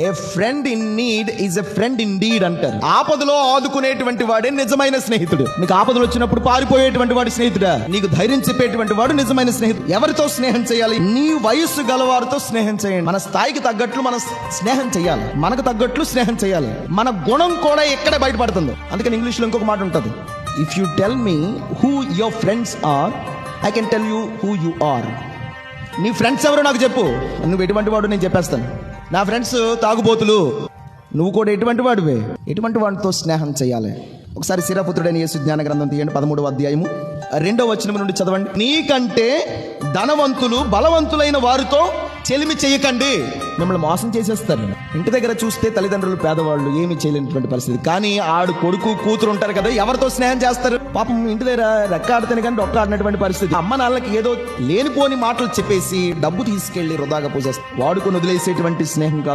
A friend in need is a friend indeed అంటారు. ఆపదలో ఆదుకునేటువంటి వాడే నిజమైన స్నేహితుడు. నీకు ఆపదలు వచ్చినప్పుడు పారిపోయేటువంటి వాడు స్నేహితుడా? నీకు ధైర్యం చెప్పేటువంటి వాడు నిజమైన స్నేహితుడు. ఎవరితో స్నేహం చేయాలి? నీ వయస్సు గలవారితో స్నేహం చేయండి. మన స్థాయికి తగ్గట్లు మన స్నేహం చేయాలి. మనకు తగ్గట్లు స్నేహం చేయాలి. మన గుణం కూడా ఇక్కడే బయటపడుతుంది. అందుకని ఇంగ్లీష్లో ఇంకొక మాట ఉంటుంది. If you tell me who your friends are I can tell you who you are నీ ఫ్రెండ్స్ ఎవరో నాకు చెప్పు. నువ్వు ఎటువంటి వాడు నేను చెప్పేస్తాను. నా ఫ్రెండ్స్ తాగుబోతులు నువ్వు కూడా ఎటువంటి వాడివే. ఎటువంటి వాడితో స్నేహం చేయాలి. ఒకసారి శిరపుత్రుడైన యేసు జ్ఞాన గ్రంథం తీయండి పదమూడవ అధ్యాయము రెండో వచనం నుండి చదవండి. నీకంటే ధనవంతులు బలవంతులైన వారితో చెలిమి చేయకండి మిమ్మల్ని మోసం చేసేస్తారు ఇంటి దగ్గర చూస్తే తల్లిదండ్రులు పేదవాళ్ళు ఏమి చేయలేనటువంటి పరిస్థితి. కానీ ఆడు కొడుకు కూతురు ఉంటారు కదా ఎవరితో స్నేహం చేస్తారు? పాపం ఇంటి దగ్గర రెక్కాడితేనే కానీ డొక్క ఆడినటువంటి పరిస్థితి. అమ్మ నాన్నకి ఏదో లేనిపోని మాటలు చెప్పేసి డబ్బు తీసుకెళ్ళి వృధాగా పోసేస్తారు. వాడుకొని వదిలేసేటువంటి స్నేహం కాదు.